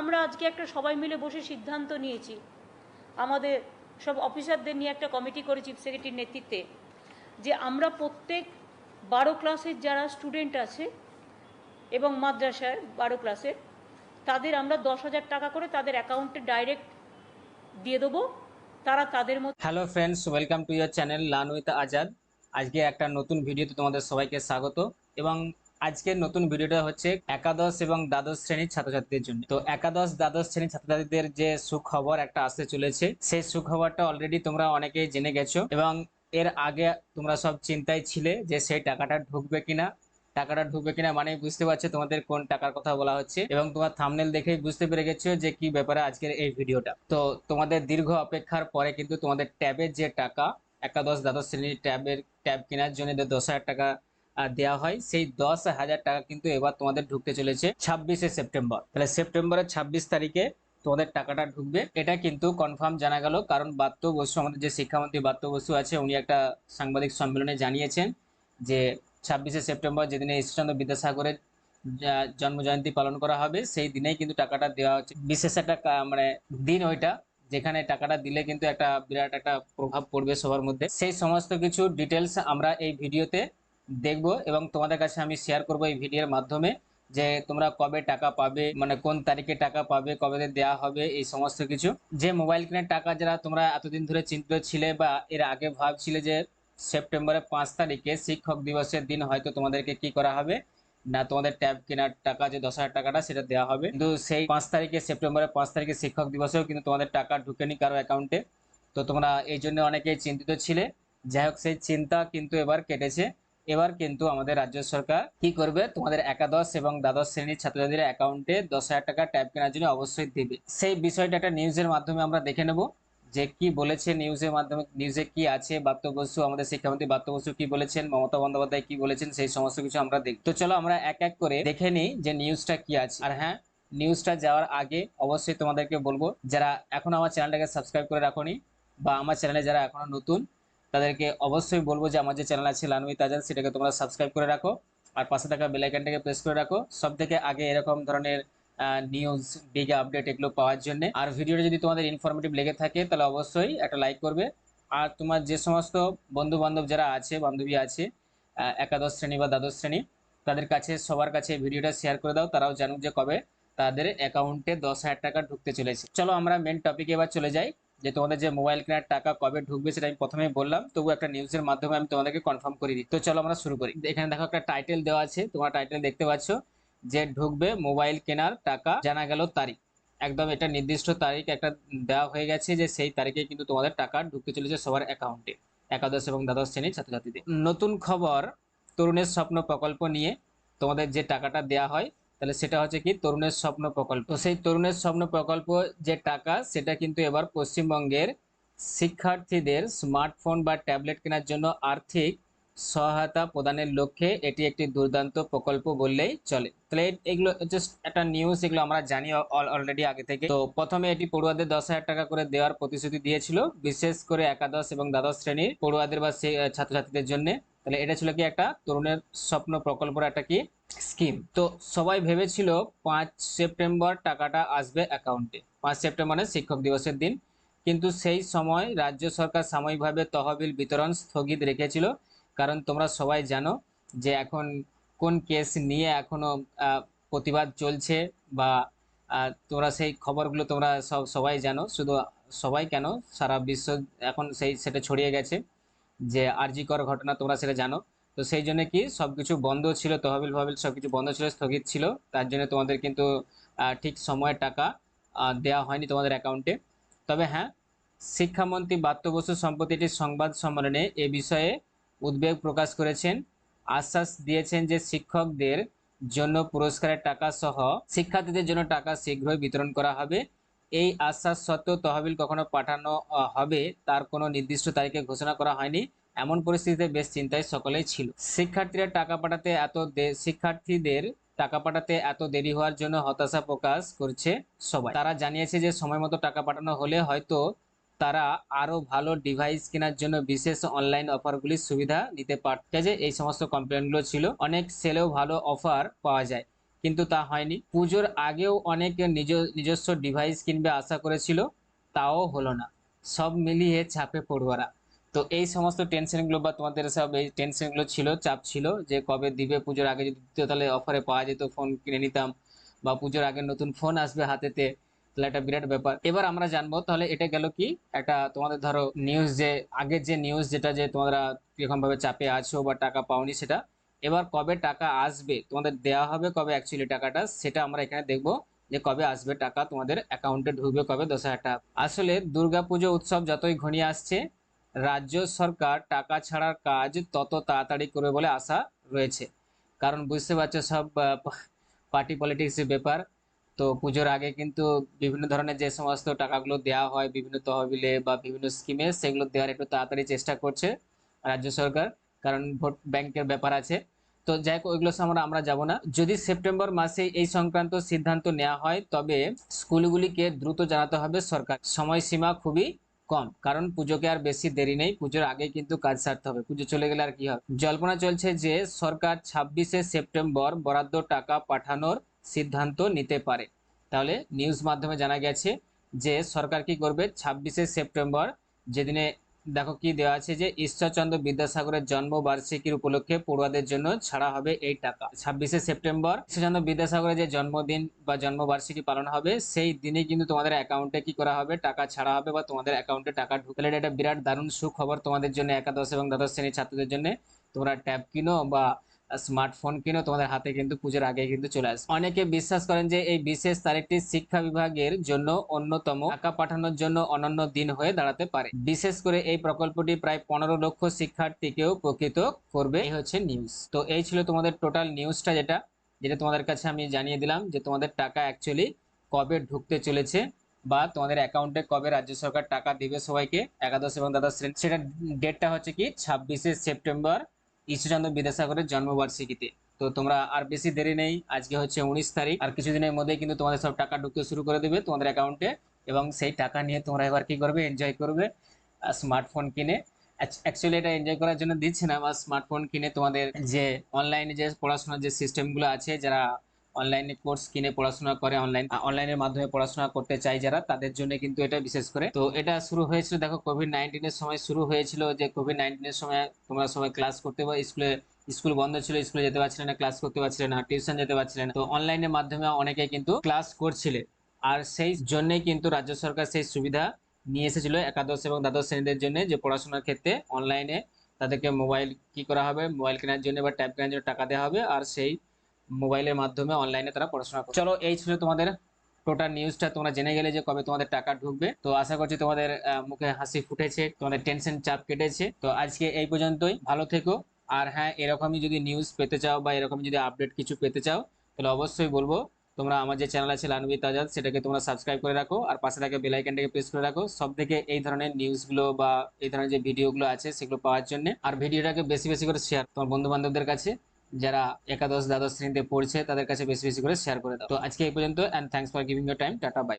আমরা আজকে একটা সবাই মিলে বসে সিদ্ধান্ত নিয়েছি। আমাদের সব অফিসারদের নিয়ে একটা কমিটি করে চিফ সেক্রেটারির নেতৃত্বে যে আমরা প্রত্যেক বারো ক্লাসের যারা স্টুডেন্ট আছে এবং মাদ্রাসায় বারো ক্লাসের, তাদের আমরা দশ হাজার টাকা করে তাদের অ্যাকাউন্টে ডাইরেক্ট দিয়ে দেবো। তারা তাদের মতো hello friends welcome to your channel learn with Azad আজকে একটা নতুন ভিডিওতে তোমাদের সবাইকে স্বাগত। এবং আজকের নতুন ভিডিওটা হচ্ছে একাদশ এবং দ্বাদশ শ্রেণির ছাত্রছাত্রীদের জন্য। তো একাদশ, দ্বাদশ শ্রেণির ছাত্রছাত্রীদের যে সুখবর একটা আসতে চলেছে, সেই সুখবরটা অলরেডি তোমরা অনেকেই জেনে গেছো এবং এর আগে তোমরা সব চিন্তায় ছিলে যে সেই টাকাটা ঢুকবে কিনা। টাকাটা ঢুকবে কিনা মানে বুঝতে পারছ তোমাদের কোন টাকার কথা বলা হচ্ছে এবং তোমার থামনেল দেখেই বুঝতে পেরে গেছো যে কি ব্যাপারে আজকের এই ভিডিওটা। তো তোমাদের দীর্ঘ অপেক্ষার পরে কিন্তু তোমাদের ট্যাবের যে টাকা, একাদশ, দ্বাদশ শ্রেণির ট্যাবের, ট্যাব কেনার জন্য দশ হাজার টাকা দেওয়া হয়। সেই দশ হাজার টাকা কিন্তু এবার তোমাদের ঢুকতে চলেছে ছাব্বিশে সেপ্টেম্বর। তাহলে সেপ্টেম্বরের ছাব্বিশ তারিখে তোমাদের টাকাটা ঢুকবে। এটা কিন্তু কনফার্ম জানা গেল কারণ বাত্য বসু, আমাদের যে শিক্ষামন্ত্রী বাত্য বসু আছে, উনি একটা সাংবাদিক সম্মেলনে জানিয়েছেন যে ছাব্বিশে সেপ্টেম্বর যেদিনে ঈশ্বরচন্দ্র বিদ্যাসাগরের জন্মজয়ন্তী পালন করা হবে, সেই দিনেই কিন্তু টাকাটা দেওয়া হচ্ছে। বিশেষ একটা মানে দিন ওইটা, যেখানে টাকাটা দিলে কিন্তু একটা বিরাট একটা প্রভাব পড়বে সবার মধ্যে। সেই সমস্ত কিছু ডিটেলস আমরা এই ভিডিওতে দেখব এবং তোমাদের কাছে আমি শেয়ার করব এই ভিডিওর মাধ্যমে যে তোমরা কবে টাকা পাবে মানে কোন তারিখে টাকা পাবে, কবে দেওয়া হবে, এই সমস্ত কিছু। যে মোবাইল কেনার টাকা যারা তোমরা এতদিন ধরে চিন্তিত ছিলে বা এর আগে ভাবছিলে যে সেপ্টেম্বরের পাঁচ তারিখে শিক্ষক দিবসের দিন হয়তো তোমাদেরকে কি করা হবে? না, তোমাদের ট্যাব কেনার টাকা, যে দশ হাজার টাকাটা সেটা দেওয়া হবে। কিন্তু সেই পাঁচ তারিখে, সেপ্টেম্বরের পাঁচ তারিখে শিক্ষক দিবসেও কিন্তু তোমাদের টাকা ঢুকেনি কারও অ্যাকাউন্টে তো তোমরা এই জন্য অনেকেই চিন্তিত ছিলে। যাই হোক, সেই চিন্তা কিন্তু এবার কেটেছে। এবার কিন্তু আমাদের রাজ্য সরকার কি করবে? তোমাদের একাদশ এবং দ্বাদশ শ্রেণির ছাত্রছাত্রীদের অ্যাকাউন্টে দশ হাজার টাকা ট্যাব কেনার জন্য অবশ্যই দেবে। সেই বিষয়টা একটা নিউজের মাধ্যমে আমরা দেখে নেব যে কি বলেছে নিউজের মাধ্যমে নিউজে কি আছে বাত্য বসু, আমাদের শিক্ষামন্ত্রী বাত্য বসু কি বলেছেন, মমতা বন্দ্যোপাধ্যায় কি বলেছেন, সেই সমস্ত কিছু আমরা দেখি তো চলো আমরা এক এক করে দেখে নিই যে নিউজটা কি আছে। আর হ্যাঁ নিউজটা যাওয়ার আগে অবশ্যই তোমাদেরকে বলব, যারা এখন আমার চ্যানেলটাকে সাবস্ক্রাইব করে রাখোনি বা আমার চ্যানেলে যারা এখনও নতুন তাদেরকে অবশ্যই বলব যে আমার যে চ্যানেল আছে লানুই তাজাল সেটাকে তোমরা সাবস্ক্রাইব করে রাখো। আর পাশে থাকা বেলাইকানটাকে প্রেস করে রাখো। সব থেকে আগে এরকম ধরনের নিউজ বিগ আপডেট এগুলো পাওয়ার জন্য। আর ভিডিওটা যদি তোমাদের ইনফরমেটিভ লেগে থাকে, তাহলে অবশ্যই একটা লাইক করবে। আর তোমার যে সমস্ত বন্ধু বান্ধব যারা আছে, বান্ধবী আছে একাদশ শ্রেণি বা দ্বাদশ শ্রেণি, তাদের কাছে, সবার কাছে ভিডিওটা শেয়ার করে দাও। তারাও জানুক যে কবে তাদের অ্যাকাউন্টে দশ হাজার টাকা ঢুকতে চলেছে। চলো আমরা মেন টপিকে এবার চলে যাই। যে তোমাদের যে মোবাইল কেনার টাকা কবে ঢুকবে সেটা আমি প্রথমেই বললাম। তবু একটা নিউজের মাধ্যমে আমি তোমাদেরকে কনফার্ম করে দিই। তো চলো আমরা শুরু করি। এখানে দেখো একটা টাইটেল দেওয়া আছে। তোমার টাইটেল দেখতে পাচ্ছ যে ঢুকবে মোবাইল কেনার টাকা জানা গেল তারিখ। একদম এটা নির্দিষ্ট তারিখ একটা দেওয়া হয়ে গেছে যে সেই তারিখে কিন্তু তোমাদের টাকা ঢুকতে চলেছে সবার অ্যাকাউন্টে একাদশ এবং দ্বাদশ শ্রেণির ছাত্রছাত্রীদের। নতুন খবর, তরুণের স্বপ্ন প্রকল্প নিয়ে তোমাদের যে টাকাটা দেওয়া হয় তাহলে সেটা হচ্ছে কি তরুণের স্বপ্ন প্রকল্প। তো সেই তরুণের স্বপ্ন প্রকল্প যে টাকা, সেটা কিন্তু এবার পশ্চিমবঙ্গের শিক্ষার্থীদের স্মার্টফোন বা ট্যাবলেট কেনার জন্য আর্থিক সহায়তা প্রদানের লক্ষ্যে এটি একটি দুর্দান্ত প্রকল্প বললেই চলে। তাহলে এগুলো জাস্ট একটা নিউজ এগুলো আমরা জানি অলরেডি আগে থেকে। তো প্রথমে এটি পড়ুয়াদের দশ হাজার টাকা করে দেওয়ার প্রতিশ্রুতি দিয়েছিল, বিশেষ করে একাদশ এবং দ্বাদশ শ্রেণির পড়ুয়াদের বা ছাত্রছাত্রীদের জন্য। তাহলে এটা ছিল কি একটা তরুণের স্বপ্ন প্রকল্পের একটা কি স্কিম। তো সবাই ভেবেছিল পাঁচ সেপ্টেম্বর টাকাটা আসবে অ্যাকাউন্টে। পাঁচ সেপ্টেম্বরে শিক্ষক দিবসের দিন। কিন্তু সেই সময় রাজ্য সরকার সাময়িকভাবে তহবিল বিতরণ স্থগিত রেখেছিল। কারণ তোমরা সবাই জানো যে এখন কোন কেস নিয়ে এখনও প্রতিবাদ চলছে বা তোমরা সেই খবরগুলো তোমরা সব সবাই জানো। শুধু সবাই কেন? সারা বিশ্ব এখন সেই সেটা ছড়িয়ে গেছে যে আরজিকর ঘটনা তোমরা সেটা জানো। তো সেই জন্য কি সবকিছু বন্ধ ছিল, তহবিল ফহবিল সবকিছু বন্ধ ছিল, স্থগিত ছিল। তার জন্য তোমাদের কিন্তু ঠিক সময়ে টাকা দেওয়া হয়নি তোমাদের অ্যাকাউন্টে তবে হ্যাঁ শিক্ষামন্ত্রী বাত্য বসু সম্প্রতি একটি সংবাদ সম্মেলনে এ বিষয়ে উদ্বেগ প্রকাশ করেছেন। আশ্বাস দিয়েছেন যে শিক্ষকদের জন্য পুরস্কারের টাকা সহ শিক্ষার্থীদের জন্য টাকা শীঘ্রই বিতরণ করা হবে। এই আশ্বাস সত্ত্বেও তহবিল কখনো পাঠানো হবে, তার কোনো নির্দিষ্ট তারিখে ঘোষণা করা হয়নি। এমন পরিস্থিতিতে বেশ চিন্তায় সকলেই ছিল। শিক্ষার্থীরা টাকা পাঠাতে এত শিক্ষার্থীদের টাকা পাঠাতে এত দেরি হওয়ার জন্য হতাশা প্রকাশ করছে সবাই। তারা জানিয়েছে যে, সময় মতো টাকা পাঠানো হলে হয়তো তারা আরও ভালো ডিভাইস কেনার জন্য বিশেষ অনলাইন অফারগুলির সুবিধা নিতে পারত। যে এই সমস্ত কমপ্লেনগুলো ছিল। অনেক সেলেও ভালো অফার পাওয়া যায়, কিন্তু তা হয়নি। পুজোর আগেও অনেক নিজ, নিজস্ব ডিভাইস কিনবে আশা করেছিল, তাও হলো না। সব মিলিয়ে চাপে পড়ুয়ারা। তো এই সমস্ত টেনশনগুলো বা তোমাদের সব এই টেনশনগুলো ছিল, চাপ ছিল যে কবে দিবে পুজোর আগে যদি দিত তাহলে অফারে পাওয়া যেত ফোন কিনে নিতাম বা পুজোর আগে নতুন ফোন আসবে হাতেতে, তাহলে একটা বিরাট ব্যাপার। এবার আমরা জানব তাহলে এটা গেল কি? একটা তোমাদের ধরো নিউজ যে, আগের যে নিউজ যেটা যে তোমরা কীরকম ভাবে চাপে আছো বা টাকা পাওনি সেটা, এবার কবে টাকা আসবে, তোমাদের দেওয়া হবে কবে অ্যাকচুয়ালি টাকাটা, সেটা আমরা এখানে দেখব যে কবে আসবে টাকা তোমাদের অ্যাকাউন্টে ঢুকবে কবে দশ হাজার টাকা। আসলে দুর্গাপুজো উৎসব যতই ঘনিয়ে আসছে রাজ্য সরকার টাকা ছাড়ার কাজ তত তাড়াতাড়ি করবে বলে আশা রয়েছে। কারণ বুঝতে পারছ সব পার্টি পলিটিক্সের ব্যাপার। তো পুজোর আগে কিন্তু বিভিন্ন ধরনের যে সমস্ত টাকাগুলো দেওয়া হয়, বিভিন্ন তহবিলে বা বিভিন্ন স্কিমে সেগুলো দেওয়ার একটু তাড়াতাড়ি চেষ্টা করছে রাজ্য সরকার। কারণ ভোট ব্যাংকের ব্যাপার আছে। তো যাই হোক, ওইগুলো আমরা আমরা যাব না। যদি সেপ্টেম্বর মাসে এই সংক্রান্ত সিদ্ধান্ত নেওয়া হয়, তবে স্কুলগুলিকে দ্রুত জানাতে হবে সরকার। সময়সীমা খুবই কম। কারণ পুজোকে আর বেশি দেরি নেই, পুজোর আগে কিন্তু কাজ সারতে হবে। পুজো চলে গেলে আর কি হবে জল্পনা চলছে যে সরকার ছাব্বিশে সেপ্টেম্বর বরাদ্দ টাকা পাঠানোর সিদ্ধান্ত নিতে পারে। তাহলে নিউজ মাধ্যমে জানা গেছে যে সরকার কি করবে? ছাব্বিশে সেপ্টেম্বর যেদিনে দেখো কি দেওয়া আছে যে, ঈশ্বরচন্দ্র বিদ্যাসাগরের জন্মবার্ষিকীর উপলক্ষে পড়ুয়াদের জন্য ছাড়া হবে এই টাকা। ছাব্বিশে সেপ্টেম্বর, ঈশ্বরচন্দ্র বিদ্যাসাগরের যে জন্মদিন বা জন্মবার্ষিকী পালন হবে, সেই দিনে কিন্তু তোমাদের অ্যাকাউন্টে কি করা হবে? টাকা ছাড়া হবে বা তোমাদের অ্যাকাউন্টে টাকা ঢুকলে এটা বিরাট দারুণ সুখবর তোমাদের জন্য একাদশ এবং দ্বাদশ শ্রেণির ছাত্রদের জন্য। তোমরা ট্যাব কিনো বা স্মার্টফোন কিনো তোমাদের হাতে কিন্তু পুজোর আগে কিন্তু চলে আসবে অনেকে বিশ্বাস করেন যে এই বিশেষ তারিখটি শিক্ষা বিভাগের জন্য অন্যতম, টাকা পাঠানোর জন্য অনন্য দিন হয়ে দাঁড়াতে পারে। বিশেষ করে এই প্রকল্পটি প্রায় পনেরো লক্ষ শিক্ষার্থীকেও প্রকৃত করবে। এই হচ্ছে নিউজ তো এই ছিল তোমাদের টোটাল নিউজটা যেটা যেটা তোমাদের কাছে আমি জানিয়ে দিলাম যে তোমাদের টাকা অ্যাকচুয়ালি কবে ঢুকতে চলেছে বা তোমাদের অ্যাকাউন্টে কবে রাজ্য সরকার টাকা দিবে সবাইকে, একাদশ এবং দ্বাদশ শ্রেণি। সেটা ডেটটা হচ্ছে কি? ছাব্বিশে সেপ্টেম্বর ঈশ্বরচন্দ্র বিদ্যাসাগরের জন্মবার্ষিকীতে। তো তোমরা আর বেশি দেরি নেই, আজকে হচ্ছে উনিশ তারিখ। আর কিছুদিনের মধ্যেই কিন্তু তোমাদের সব টাকা ঢুকতে শুরু করে দেবে তোমাদের অ্যাকাউন্টে এবং সেই টাকা নিয়ে তোমরা এবার কি করবে? এনজয় করবে স্মার্টফোন কিনে। অ্যাকচুয়ালি এটা এনজয় করার জন্য দিচ্ছে না। বা স্মার্টফোন কিনে তোমাদের যে অনলাইনে যে পড়াশোনার যে সিস্টেমগুলো আছে, যারা অনলাইনে কোর্স কিনে পড়াশোনা করে অনলাইন অনলাইনের মাধ্যমে পড়াশোনা করতে চাই যারা, তাদের জন্য কিন্তু এটা বিশেষ করে। তো এটা শুরু হয়েছিল, দেখো কোভিড নাইন্টিনের সময় শুরু হয়েছিল যে কোভিড নাইন্টিনের সময় তোমরা সবাই ক্লাস করতে বা স্কুলে, স্কুল বন্ধ ছিল, স্কুলে যেতে পারছিলে না ক্লাস করতে পারছিলে না টিউশন যেতে পারছিলে না। তো অনলাইনের মাধ্যমে অনেকে কিন্তু ক্লাস করছিলে। আর সেই জন্যই কিন্তু রাজ্য সরকার সেই সুবিধা নিয়ে এসেছিল একাদশ এবং দ্বাদশ শ্রেণীদের জন্য যে পড়াশোনার ক্ষেত্রে অনলাইনে তাদেরকে মোবাইল কি করা হবে? মোবাইল কেনার জন্য বা ট্যাব কেনার জন্য টাকা দেওয়া হবে। আর সেই মোবাইলের মাধ্যমে অনলাইনে তারা পড়াশোনা করে চলো, এই ছিল তোমাদের টোটাল নিউজটা তোমরা জেনে গেলে যে কবে তোমাদের টাকা ঢুকবে। তো আশা করছি তোমাদের মুখে হাসি ফুটেছে, তোমাদের টেনশন চাপ কেটেছে। তো আজকে এই পর্যন্তই। ভালো থেকো। আর হ্যাঁ এরকমই যদি নিউজ পেতে চাও বা এরকম যদি আপডেট কিছু পেতে চাও, তাহলে অবশ্যই বলব, তোমরা আমার যে চ্যানেল আছে লানবিত আজাদ সেটাকে তোমরা সাবস্ক্রাইব করে রাখো। আর পাশে থাকা বেল আইকনটাকে প্রেস করে রাখো। সব থেকে এই ধরনের নিউজগুলো বা এই ধরনের যে ভিডিওগুলো আছে, সেগুলো পাওয়ার জন্য। আর ভিডিওটাকে বেশি বেশি করে শেয়ার তোমার বন্ধু বান্ধবদের কাছে। যারা একাদশ দ্বাদশ শ্রেণীতে পড়ছে, তাদের কাছে বেশি বেশি করে শেয়ার করে দাও। তো আজকে এই পর্যন্ত and thanks for giving your time tata bye